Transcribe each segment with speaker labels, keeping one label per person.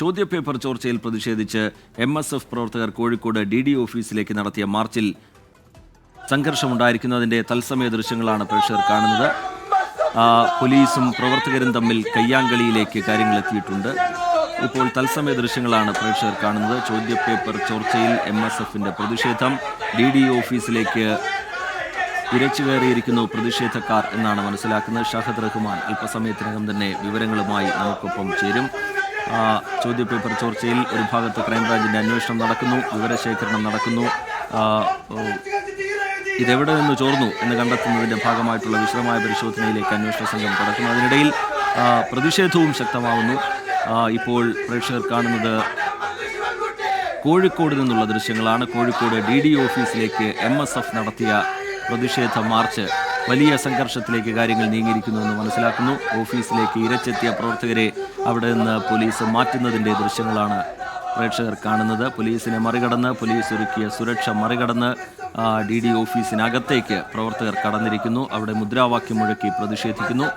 Speaker 1: ചോദ്യപേപ്പർ ചോർച്ചയിൽ പ്രതിഷേധിച്ച് M S F പ്രവർത്തകർ കോഴിക്കോട് ഡി ഡി ഓഫീസിലേക്ക് നടത്തിയ മാർച്ചിൽ സംഘർഷമുണ്ടായിരിക്കുന്നതിന്റെ തത്സമയ ദൃശ്യങ്ങളാണ് പ്രേക്ഷകർ കാണുന്നത്. പോലീസും പ്രവർത്തകരും തമ്മിൽ കയ്യാങ്കളിയിലേക്ക് കാര്യങ്ങൾ എത്തിയിട്ടുണ്ട് ഇപ്പോൾ തത്സമയ ദൃശ്യങ്ങളാണ് പ്രേക്ഷകർ കാണുന്നത്. ചോദ്യപേപ്പർ ചോർച്ചയിൽ എം എസ് എഫിന്റെ പ്രതിഷേധം. ഡി ഡി ഓഫീസിലേക്ക് ഇരച്ചു കയറിയിരിക്കുന്നു പ്രതിഷേധക്കാർ എന്നാണ് മനസ്സിലാക്കുന്നത്. ഷഹദ് റഹ്മാൻ അല്പസമയത്തിനകം തന്നെ വിവരങ്ങളുമായി നമുക്കൊപ്പം ചേരും. ചോദ്യപേപ്പർ ചോർച്ചയിൽ ഒരു ഭാഗത്ത് ക്രൈംബ്രാഞ്ചിന്റെ അന്വേഷണം നടക്കുന്നു വിവരശേഖരണം നടക്കുന്നു. ആ, ഇതെവിടെ നിന്ന് ചോർന്നു എന്ന് കണ്ടെത്തുന്നതിന്റെ ഭാഗമായിട്ടുള്ള വിശദമായ പരിശോധനയിലേക്ക് അന്വേഷണ സംഘം കടക്കുന്നു. അതിനിടയിൽ ആ, പ്രതിഷേധവും ശക്തമാവുന്നു. ഇപ്പോൾ പ്രേക്ഷകർ കാണുന്നത് കോഴിക്കോട് നിന്നുള്ള ദൃശ്യങ്ങളാണ്. കോഴിക്കോട് ഡി ഡി ഓഫീസിലേക്ക് എം എസ് എഫ് നടത്തിയ പ്രതിഷേധ മാർച്ച് വലിയ സംഘർഷത്തിലേക്ക് കാര്യങ്ങൾ നീങ്ങിയിരിക്കുന്നുവെന്ന് മനസ്സിലാക്കുന്നു. ഓഫീസിലേക്ക് ഇരച്ചെത്തിയ പ്രവർത്തകരെ അവിടെ നിന്ന് പോലീസ് മാറ്റുന്നതിന്റെ ദൃശ്യങ്ങളാണ് പ്രേക്ഷകർ കാണുന്നത്. പോലീസിനെ മറികടന്ന് പോലീസ് ഒരുക്കിയ സുരക്ഷ മറികടന്ന് ഡി ഡി ഓഫീസിനകത്തേക്ക് പ്രവർത്തകർ കടന്നിരിക്കുന്നു. അവിടെ മുദ്രാവാക്യം മുഴക്കി പ്രതിഷേധിക്കുന്നു.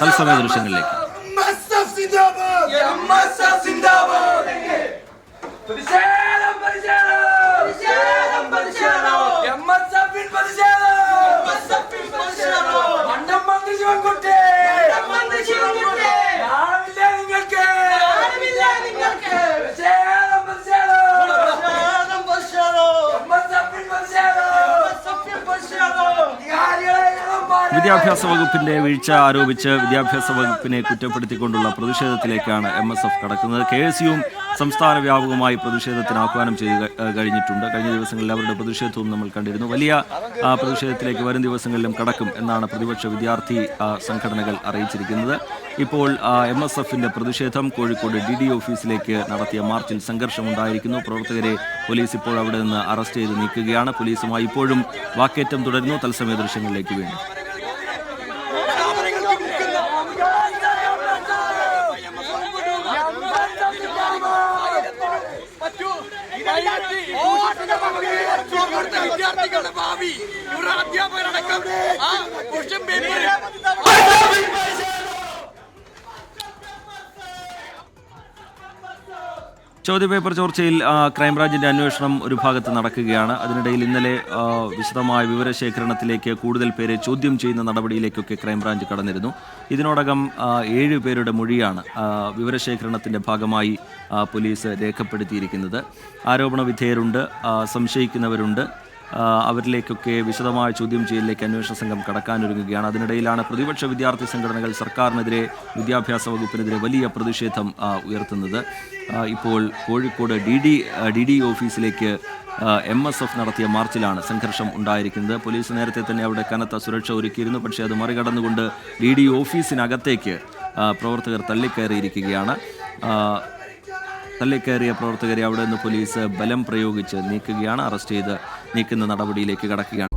Speaker 1: തത്സമയ ദൃശ്യങ്ങളിലേക്ക്
Speaker 2: പ്രതിഷേധം പ്രതിഷേധം പ്രതിഷേധം എംഎസ്എഫിൻ പ്രതിഷേധം മണ്ടം മന്ത്രി ശിവൻകുട്ടി നാണമില്ലേ നിങ്ങൾക്ക് പ്രതിഷേധം പ്രതിഷേധം എംഎസ്എഫിൻ പ്രതിഷേധം അധികാരികളെ ഇളം പാടി-
Speaker 1: വിദ്യാഭ്യാസ വകുപ്പിന്റെ വീഴ്ച ആരോപിച്ച് വിദ്യാഭ്യാസ വകുപ്പിനെ കുറ്റപ്പെടുത്തിക്കൊണ്ടുള്ള പ്രതിഷേധത്തിലേക്കാണ് എം എസ് എഫ് കടക്കുന്നത്. കെ എസ് യുവും സംസ്ഥാന വ്യാപകമായി പ്രതിഷേധത്തിന് ആഹ്വാനം ചെയ്ത് കഴിഞ്ഞിട്ടുണ്ട്. കഴിഞ്ഞ ദിവസങ്ങളിൽ അവരുടെ പ്രതിഷേധവും നമ്മൾ കണ്ടിരുന്നു. വലിയ പ്രതിഷേധത്തിലേക്ക് വരും ദിവസങ്ങളിലും കടക്കും എന്നാണ് പ്രതിപക്ഷ വിദ്യാർത്ഥി സംഘടനകൾ അറിയിച്ചിരിക്കുന്നത്. ഇപ്പോൾ എം എസ് എഫിന്റെ പ്രതിഷേധം കോഴിക്കോട് ഡി ഡി ഓഫീസിലേക്ക് നടത്തിയ മാർച്ചിൽ സംഘർഷമുണ്ടായിരിക്കുന്നു. പ്രവർത്തകരെ പോലീസ് ഇപ്പോൾ അവിടെ നിന്ന് അറസ്റ്റ് ചെയ്ത് നീക്കുകയാണ്. പോലീസുമായി ഇപ്പോഴും വാക്കേറ്റം തുടരുന്നു. തത്സമയ ദൃശ്യങ്ങളിലേക്ക് വീണ്ടും.
Speaker 3: വിദ്യാർത്ഥികളുടെ ഭാവി ഇവരുടെ അധ്യാപകരടക്കം. ആ ക്വസ്റ്റ്യൻ പേപ്പർ
Speaker 1: ചോദ്യപേപ്പർ ചോർച്ചയിൽ ക്രൈംബ്രാഞ്ചിന്റെ അന്വേഷണം ഒരു ഭാഗത്ത് നടക്കുകയാണ്. അതിനിടയിൽ ഇന്നലെ വിശദമായ വിവരശേഖരണത്തിലേക്ക് കൂടുതൽ പേരെ ചോദ്യം ചെയ്യുന്ന നടപടിയിലേക്കൊക്കെ ക്രൈംബ്രാഞ്ച് കടന്നിരുന്നു. ഇതിനോടകം ഏഴ് പേരുടെ മൊഴിയാണ് വിവരശേഖരണത്തിന്റെ ഭാഗമായി പോലീസ് രേഖപ്പെടുത്തിയിരിക്കുന്നത്. ആരോപണ വിധേയരുണ്ട് സംശയിക്കുന്നവരുണ്ട്. അവരിലേക്കൊക്കെ വിശദമായ ചോദ്യം ചെയ്യലിലേക്ക് അന്വേഷണ സംഘം കടക്കാനൊരുങ്ങുകയാണ്. അതിനിടയിലാണ് പ്രതിപക്ഷ വിദ്യാർത്ഥി സംഘടനകൾ സർക്കാരിനെതിരെ വിദ്യാഭ്യാസ വകുപ്പിനെതിരെ വലിയ പ്രതിഷേധം ഉയർത്തുന്നത്. ഇപ്പോൾ Kozhikode D D D D ഓഫീസിലേക്ക് എം എസ് എഫ് നടത്തിയ മാർച്ചിലാണ് സംഘർഷം ഉണ്ടായിരിക്കുന്നത്. പോലീസ് നേരത്തെ തന്നെ അവിടെ കനത്ത സുരക്ഷ ഒരുക്കിയിരുന്നു. പക്ഷേ അത് മറികടന്നുകൊണ്ട് ഡി ഡി ഓഫീസിനകത്തേക്ക് പ്രവർത്തകർ തള്ളിക്കയറിയിരിക്കുകയാണ്. തള്ളിക്കയറിയ പ്രവർത്തകരെ അവിടെ നിന്ന് പോലീസ് ബലം പ്രയോഗിച്ച് നീക്കുകയാണ് അറസ്റ്റ് ചെയ്ത് നീക്കുന്ന നടപടിയിലേക്ക് കടക്കുകയാണ്.